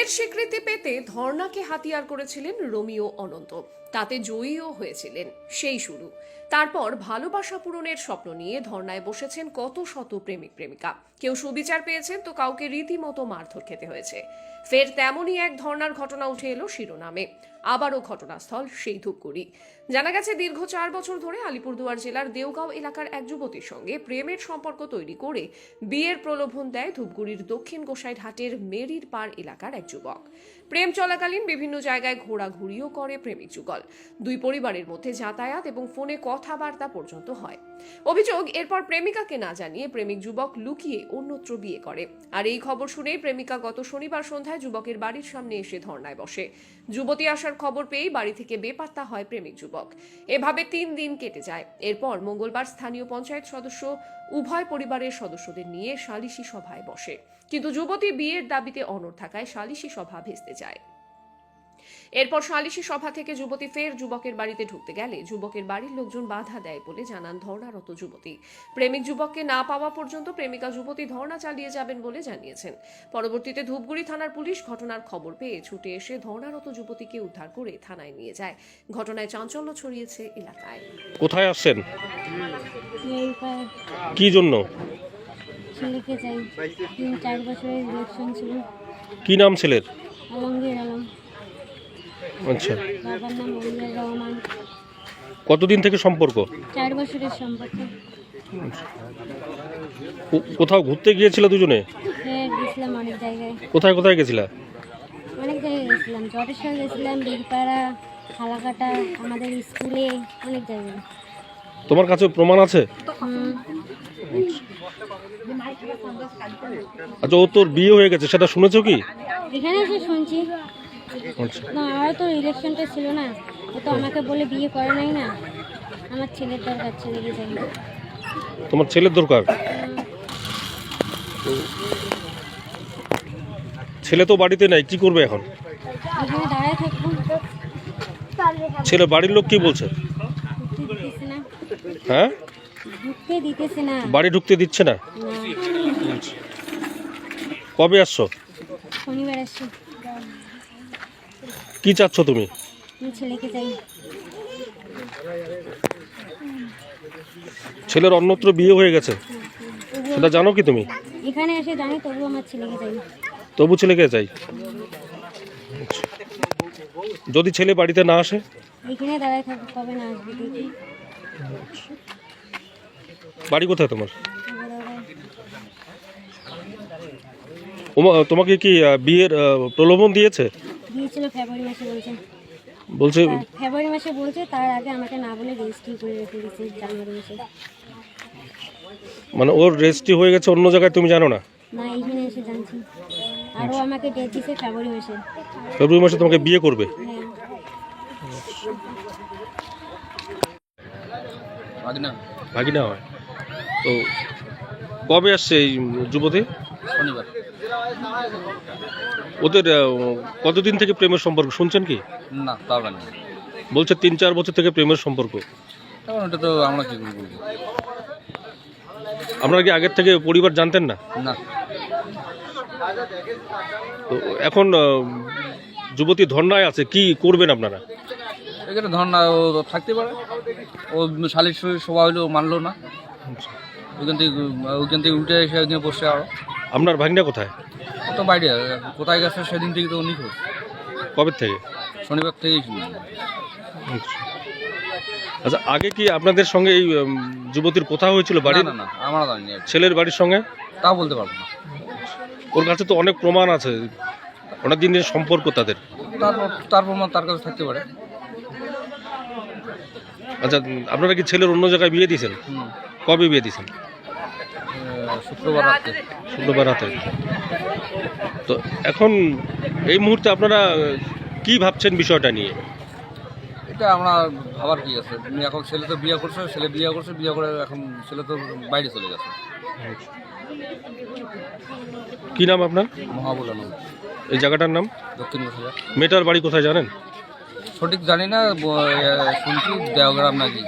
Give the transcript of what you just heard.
প্রেমের স্বীকৃতি পেতে ধর্নাকে হাতিয়ার করেছিলেন রোমিও অনন্ত। তাতে জয়ীও হয়েছিলেন। সেই শুরু। তারপর ভালোবাসা পূরণের স্বপ্ন নিয়ে ধর্নায় বসেছেন কত শত প্রেমিক, প্রেমিকা। কেউ সুবিচার পেয়েছেন, তো কাউকে রীতিমতো মারধর খেতে হয়েছে। ফের তেমনই এক ধর্নার ঘটনা উঠে এলো শিরোনামে। আবারও ঘটনাস্থল সেই ধূপগুড়ি। জানা গেছে, দীর্ঘ চার বছর ধরে আলিপুরদুয়ার জেলার দেওগাঁও এলাকার এক যুবতীর সঙ্গে প্রেমের সম্পর্ক তৈরি করে বিয়ের প্রলোভন দেয় ধূপগুড়ির দক্ষিণ গোসাইঘাটের মেরির পাড় এলাকার এক যুবক। প্রেম চলাকালীন বিভিন্ন জায়গায় ঘোরাঘুরিও করে প্রেমিক যুগল। দুই পরিবারের মধ্যে যাতায়াত এবং ফোনে কথাবার্তা পর্যন্ত হয়। অভিযোগ, এরপর প্রেমিকাকে না জানিয়ে প্রেমিক যুবক লুকিয়ে অন্যত্র বিয়ে করে। আর এই খবর শুনেই প্রেমিকা গত শনিবার সন্ধ্যায় যুবকের বাড়ির সামনে এসে ধর্নায় বসে। যুবতী আসার খবর পেয়েই বাড়ি থেকে বেপাত্তা হয় প্রেমিক যুবক। এভাবে তিন দিন কেটে যায়। এরপর মঙ্গলবার স্থানীয় পঞ্চায়েত সদস্য উভয় পরিবারের সদস্যদের নিয়ে সালিশি সভায় বসে। কিন্তু যুবতী বিয়ের দাবিতে অনড় থাকায় সালিশি সভা ভেস্তে যায়। এরপর সালিশি সভা থেকে যুবতী ফের যুবকের বাড়িতে ঢুকতে গেলে যুবকের বাড়ির লোকজন বাধা দেয় বলে জানান ধর্ণারত যুবতী। প্রেমিক যুবককে না পাওয়া পর্যন্ত প্রেমিকা যুবতী ধর্ণা চালিয়ে যাবেন বলে জানিয়েছেন। পরবর্তীতে ধূপগুড়ি থানার পুলিশ ঘটনার খবর পেয়ে ছুটে এসে ধর্ণারত যুবতীকে উদ্ধার করে থানায় নিয়ে যায়। ঘটনায় চাঞ্চল্য ছড়িয়েছে এলাকায়। কোথায় আসছেন? কি জন্য? ছেলেকে চাই। তিন চার বছরের ইলেকশন ছিল। কি নাম ছেলের? আলমগীর আলম। আচ্ছা। বাবার নাম মঞ্জুর রহমান। কতদিন থেকে সম্পর্ক? চার বছরের সম্পর্ক। কো- কোথাও ঘুরতে গিয়েছিল দুজনে? হ্যাঁ গেছিলাম অনেক জায়গায়। কোথায় কোথায় গেছিলা? অনেক জায়গায় গেছিলাম। জটেশ্বর গেছিলাম বীরপাড়া আমাদের স্কুলে অনেক জায়গায়। তোমার কাছে প্রমাণ আছে? হুম, আচ্ছা ও তোর বিয়ে হয়ে গেছে সেটা শুনেছো কি? এখানে এসে শুনছি। না আমারও তো ইলেকশনটা ছিল না। তো আমাকে বলে বিয়ে করে নাই না। আমার ছেলের দরকার ছেলেকে চাই তোমার ছেলের দরকার? ছেলে তো বাড়িতে নাই কি করবে এখন? এখানে দাঁড়ায় থাকব। ছেলে বাড়ির লোক কি বলছে? হ্যাঁ? ঢুকতে দিতেছে না। বাড়ি ঢুকতে দিচ্ছে না? না। কবে আসছো? শনিবার আসছি। কি চাচ্ছ তুমি? ছেলের অন্যত্র বিয়ে হয়ে গেছে? সেটা জানো কি তুমি? এখানে এসে জানি তবু আমার ছেলেকে চাই। তবু ছেলেকে চাই। যদি ছেলে বাড়িতে না আসে? এখানে দাঁড়ায় থাকব কবে না আসবে বাড়ি কোথায় তোমার? তবু তোমাকে কি বিয়ের প্রলোভন দিয়েছে? দিয়েছিল ফেব্রুয়ারি মাসে বলছে। বলছে ফেব্রুয়ারি মাসে বলছে তার আগে আমাকে না বলে রেজিস্ট্রি করে রেখে দিয়েছে জানুয়ারি মাসে। মানে ওর রেজিস্ট্রি হয়ে গেছে অন্য জায়গায় তুমি জানো না? না এইখানে এসে জানছি। আরও আমাকে ডেট দিয়েছে ফেব্রুয়ারি মাসে। ফেব্রুয়ারি মাসে তোমাকে বিয়ে করবে? হ্যাঁ। ভাগনা। ভাগিনা হয়। তো কবে আসছে এই যুবতী? শনিবার। ওদের কতদিন থেকে প্রেমের সম্পর্ক? শুনছেন কি? না তাও জানি না। বলছে তিন চার বছর থেকে প্রেমের সম্পর্ক। এখন ওটা তো আমরা কি করে বলব? আপনারা কি আগের থেকে পরিবার জানতেন না? না। তো এখন আহ, যুবতী ধর্নায় আছে কি করবেন আপনারা? এখানে ধর না ও থাকতে পারে। ও শালির সভা হইল মানলো না। ওইখান থেকে ওইখান থেকে উঠে এসে ওইখানে বসে আরও। আপনার ভাগিনা কোথায়? ও তো বাইরে কোথায় গেছে সেদিন থেকে তো উনি খোঁজ কবে থেকে? শনিবার থেকেই আচ্ছা। আচ্ছা আগে কি আপনাদের সঙ্গে এই উম, যুবতীর কথা হয়েছিল না বাড়ির? না না আমরা জানি না ছেলের বাড়ির সঙ্গে? তাও বলতে পারব না। ওর কাছে তো অনেক প্রমাণ আছে। অনেক দিনের সম্পর্ক তাদের। তারপর তারপর আমার তার কাছে থাকতে পারে। আচ্ছা উম, আপনারা কি ছেলের অন্য জায়গায় বিয়ে দিয়েছেন? হুম। কবে বিয়ে দিয়েছেন? শুক্রবার রাত্রে শুক্রবার রাতে। তো এখন এই মুহূর্তে আপনারা কি ভাবছেন বিষয়টা নিয়ে? এটা আমরা ভাবার কি আছে? তুমি এখন ছেলে তো বিয়ে করছে ছেলে বিয়ে করছে বিয়ে করে এখন ছেলে তো বাইরে চলে গেছে। কি নাম আপনার? মহাবুলানো এই জায়গাটার নাম? দক্ষিণ মেটার বাড়ি কোথায় জানেন? সঠিক জানি না শুনছি দেওগ্রাম নাকি।